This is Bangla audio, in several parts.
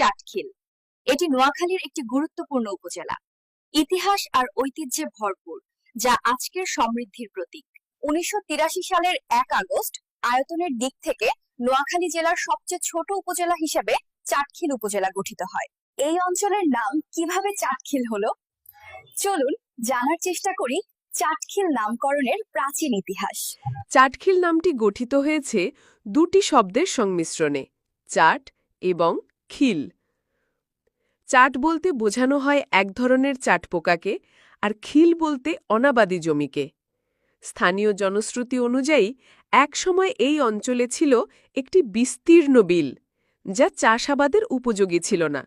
চাটখিল এটি নোয়াখালীর একটি গুরুত্বপূর্ণ উপজেলা। ইতিহাস আর ঐতিহ্যে ভরপুর, যা আজকের সমৃদ্ধির প্রতীক। উনিশশো সালের এক আগস্ট আয়তনের দিক থেকে নোয়াখালী জেলার সবচেয়ে ছোট উপজেলা হিসেবে চাটখিল উপজেলা গঠিত হয়। এই অঞ্চলের নাম কীভাবে চাটখিল হলো? চলুন জানার চেষ্টা করি চাটখিল নামকরণের প্রাচীন ইতিহাস। চাটখিল নামটি গঠিত হয়েছে দুটি শব্দের সংমিশ্রণে, চাট এবং খিল। চাট বলতে বোঝানো হয় এক ধরনের চাট পোকাকে আর খিল বলতে অনাবাদি জমিকে। স্থানীয় জনশ্রুতি অনুযায়ী একসময় এই অঞ্চলে ছিল একটি বিস্তীর্ণ বিল, যা চাষাবাদের উপযোগী ছিল না।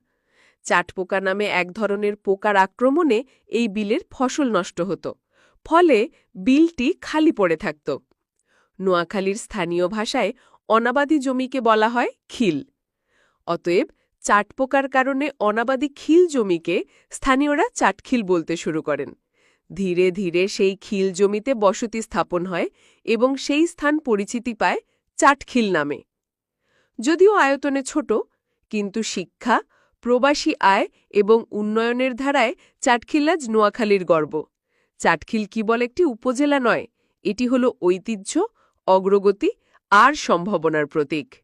চাটপোকা নামে এক ধরনের পোকার আক্রমণে এই বিলের ফসল নষ্ট হতো, ফলে বিলটি খালি পড়ে থাকত। নোয়াখালীর স্থানীয় ভাষায় অনাবাদি জমিকে বলা হয় খিল। অতএব চাটপোকার কারণে অনাবাদি খিল জমিকে স্থানীয়রা চাটখিল বলতে শুরু করেন। ধীরে ধীরে সেই খিল জমিতে বসতি স্থাপন হয় এবং সেই স্থান পরিচিতি পায় চাটখিল নামে। যদিও আয়তনে ছোট, কিন্তু শিক্ষা, প্রবাসী আয় এবং উন্নয়নের ধারায় চাটখিল আজ নোয়াখালীর গর্ব। চাটখিল কেবল একটি উপজেলা নয়, এটি হল ঐতিহ্য, অগ্রগতি আর সম্ভাবনার প্রতীক।